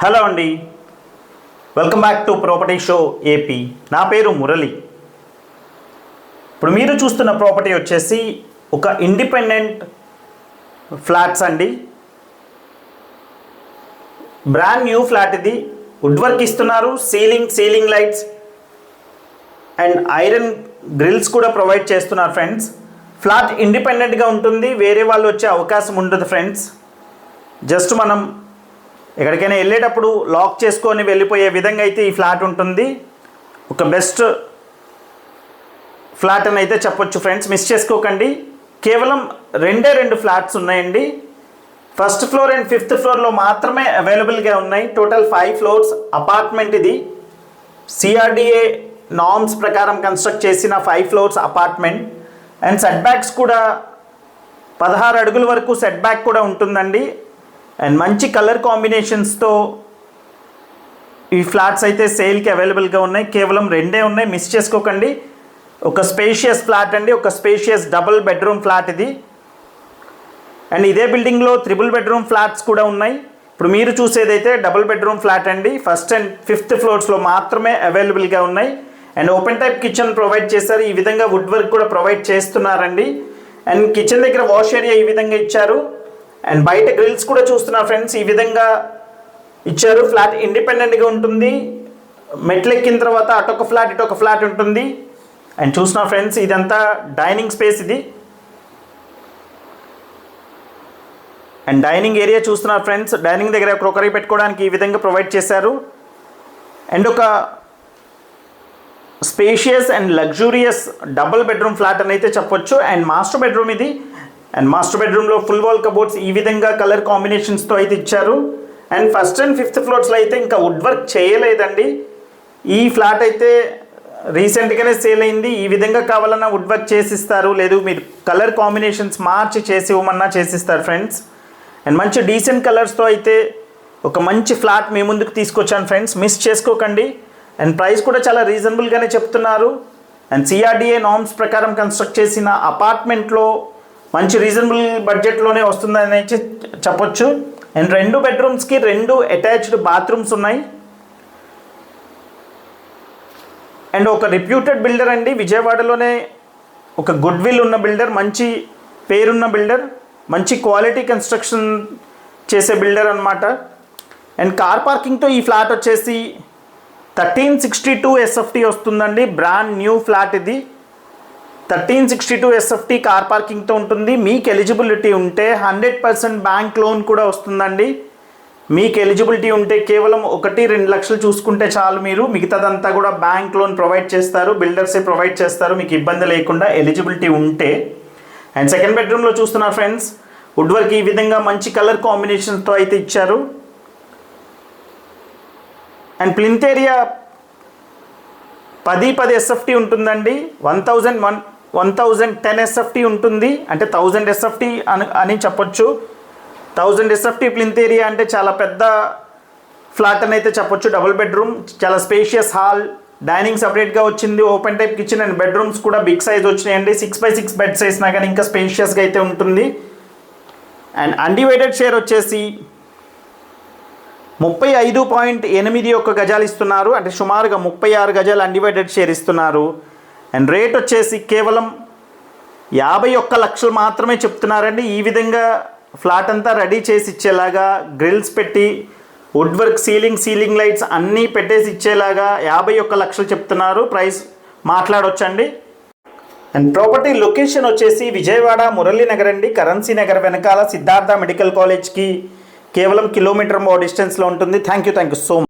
Hello అండి. Welcome back to property show AP నా పేరు మురళి. ఇప్పుడు మీరు చూస్తున్న ప్రాపర్టీ వచ్చేసి ఒక ఇండిపెండెంట్ ఫ్లాట్స్ అండి. బ్రాండ్ న్యూ ఫ్లాట్ ఇది. వుడ్ వర్క్ ఇస్తున్నారు. Ceiling ceiling lights and iron grills కూడా ప్రొవైడ్ చేస్తున్నారు ఫ్రెండ్స్ ఫ్లాట్ ఇండిపెండెంట్గా ఉంటుంది. వేరే వాళ్ళు వచ్చే అవకాశం ఉండదు ఫ్రెండ్స్ జస్ట్ మనం ఎక్కడికైనా వెళ్ళేటప్పుడు లాక్ చేసుకొని వెళ్ళిపోయే విధంగా అయితే ఈ ఫ్లాట్ ఉంటుంది. ఒక బెస్ట్ ఫ్లాట్ అని అయితే చెప్పొచ్చు ఫ్రెండ్స్. మిస్ చేసుకోకండి. కేవలం రెండే రెండు ఫ్లాట్స్ ఉన్నాయండి. ఫస్ట్ ఫ్లోర్ అండ్ ఫిఫ్త్ ఫ్లోర్లో మాత్రమే అవైలబుల్గా ఉన్నాయి. టోటల్ ఫైవ్ ఫ్లోర్స్ అపార్ట్మెంట్ ఇది. సిఆర్డిఏ నార్మ్స్ ప్రకారం కన్స్ట్రక్ట్ చేసిన five floors apartment. And set backs కూడా పదహారు అడుగుల వరకు సెట్ బ్యాక్ కూడా ఉంటుందండి. అండ్ మంచి కలర్ కాంబినేషన్స్తో ఈ ఫ్లాట్స్ అయితే సేల్కి అవైలబుల్గా ఉన్నాయి. కేవలం రెండే ఉన్నాయి. మిస్ చేసుకోకండి. ఒక స్పేషియస్ ఫ్లాట్ అండి. ఒక స్పేషియస్ డబుల్ బెడ్రూమ్ ఫ్లాట్ ఇది. అండ్ ఇదే బిల్డింగ్లో త్రిబుల్ బెడ్రూమ్ ఫ్లాట్స్ కూడా ఉన్నాయి. ఇప్పుడు మీరు చూసేదైతే డబుల్ బెడ్రూమ్ ఫ్లాట్ అండి. ఫస్ట్ అండ్ ఫిఫ్త్ ఫ్లోర్స్లో మాత్రమే అవైలబుల్గా ఉన్నాయి. And open type kitchen provide చేశారు. ఈ విధంగా వుడ్ వర్క్ కూడా ప్రొవైడ్ చేస్తున్నారండి. అండ్ కిచెన్ దగ్గర వాష్ ఏరియా ఈ విధంగా ఇచ్చారు. అండ్ బయట గ్రిల్స్ కూడా చూస్తున్నారు ఫ్రెండ్స్ ఈ విధంగా ఇచ్చారు. ఫ్లాట్ ఇండిపెండెంట్గా ఉంటుంది. మెట్లు ఎక్కిన తర్వాత అటొక ఫ్లాట్ ఇటొక ఫ్లాట్ ఉంటుంది. అండ్ చూసిన ఫ్రెండ్స్ ఇదంతా డైనింగ్ స్పేస్ ఇది. అండ్ డైనింగ్ ఏరియా చూస్తున్నారు ఫ్రెండ్స్ డైనింగ్ దగ్గర క్రోకరీ పెట్టుకోవడానికి ఈ విధంగా ప్రొవైడ్ చేశారు. అండ్ ఒక spacious and luxurious double bedroom flat అని అయితే చెప్పొచ్చు. అండ్ మాస్టర్ బెడ్రూమ్ ఇది. అండ్ మాస్టర్ బెడ్రూమ్లో ఫుల్ వాల్ కబోర్డ్స్ ఈ విధంగా కలర్ కాంబినేషన్స్తో అయితే ఇచ్చారు. అండ్ ఫస్ట్ అండ్ ఫిఫ్త్ ఫ్లోర్స్లో అయితే ఇంకా వుడ్ వర్క్ చేయలేదండి. ఈ ఫ్లాట్ అయితే రీసెంట్గానే సేల్ అయింది. ఈ విధంగా కావాలన్నా వుడ్ వర్క్ చేసిస్తారు. లేదు మీరు కలర్ కాంబినేషన్స్ మార్చి చేసి ఇవ్వమన్నా చేసిస్తారు ఫ్రెండ్స్ అండ్ మంచి డీసెంట్ కలర్స్తో అయితే ఒక మంచి ఫ్లాట్ మీ ముందుకు తీసుకొచ్చాను ఫ్రెండ్స్ మిస్ చేసుకోకండి. అండ్ ప్రైస్ కూడా చాలా రీజనబుల్గానే చెప్తున్నారు. అండ్ సిఆర్డిఏ నార్మ్స్ ప్రకారం కన్స్ట్రక్ట్ చేసిన అపార్ట్మెంట్లో మంచి రీజనబుల్ బడ్జెట్లోనే వస్తుందని అయితే చెప్పొచ్చు. అండ్ రెండు బెడ్రూమ్స్కి రెండు అటాచ్డ్ బాత్రూమ్స్ ఉన్నాయి. అండ్ ఒక రిప్యూటెడ్ బిల్డర్ అండి. విజయవాడలోనే ఒక గుడ్ విల్ ఉన్న బిల్డర్ మంచి పేరున్న బిల్డర్ మంచి క్వాలిటీ కన్స్ట్రక్షన్ చేసే బిల్డర్ అనమాట అండ్ కార్ పార్కింగ్తో ఈ ఫ్లాట్ వచ్చేసి థర్టీన్ సిక్స్టీ టూ ఎస్ఎఫ్టీ వస్తుందండి. బ్రాండ్ న్యూ ఫ్లాట్ ఇది. Thirteen sixty two SFT car పార్కింగ్తో ఉంటుంది. మీకు ఎలిజిబిలిటీ ఉంటే హండ్రెడ్ పర్సెంట్ బ్యాంక్ లోన్ కూడా వస్తుందండి. మీకు ఎలిజిబిలిటీ ఉంటే కేవలం ఒకటి రెండు లక్షలు చూసుకుంటే చాలు మీరు. మిగతాదంతా కూడా బ్యాంక్ లోన్ ప్రొవైడ్ చేస్తారు. బిల్డర్సే ప్రొవైడ్ చేస్తారు. మీకు ఇబ్బంది లేకుండా ఎలిజిబిలిటీ ఉంటే. అండ్ సెకండ్ బెడ్రూమ్లో చూస్తున్నారు ఫ్రెండ్స్ వుడ్ వర్క్ ఈ విధంగా మంచి కలర్ కాంబినేషన్తో అయితే ఇచ్చారు. అండ్ ప్లింత్ ఏరియా పది పది ఎస్ఎఫ్టీ ఉంటుందండి. One thousand one one thousand ten SFT ఉంటుంది. అంటే థౌజండ్ ఎస్ఎఫ్టీ అని అని చెప్పొచ్చు. థౌజండ్ ఎస్ఎఫ్టీ ప్లింత్ ఏరియా అంటే చాలా పెద్ద ఫ్లాట్ అని అయితే చెప్పొచ్చు. డబుల్ బెడ్రూమ్ చాలా స్పేషియస్ హాల్ డైనింగ్ సపరేట్గా వచ్చింది. Open type kitchen and bedrooms కూడా బిగ్ సైజ్ వచ్చినాయండి. సిక్స్ బై సిక్స్ బెడ్స్ వేసినా కానీ ఇంకా స్పేషియస్గా అయితే ఉంటుంది. అండ్ అన్డివైడెడ్ షేర్ వచ్చేసి ముప్పై ఐదు పాయింట్ ఎనిమిది ఒక్క గజాలు ఇస్తున్నారు. అంటే సుమారుగా ముప్పై ఆరు గజాలు అన్డివైడెడ్ షేర్ ఇస్తున్నారు. అండ్ రేట్ వచ్చేసి కేవలం యాభై ఒక్క లక్షలు మాత్రమే చెప్తున్నారండి. ఈ విధంగా ఫ్లాట్ అంతా రెడీ చేసి ఇచ్చేలాగా గ్రిల్స్ పెట్టి wood work ceiling ceiling lights అన్నీ పెట్టేసి ఇచ్చేలాగా యాభై ఒక్క లక్షలు చెప్తున్నారు. ప్రైస్ మాట్లాడొచ్చండి. అండ్ ప్రాపర్టీ లొకేషన్ వచ్చేసి విజయవాడ మురళీనగర్ అండి. కరెన్సీ నగర్ వెనకాల సిద్ధార్థ మెడికల్ కాలేజ్కి కేవలం కిలోమీటర్ మో డిస్టెన్స్లో ఉంటుంది. Thank you thank you so much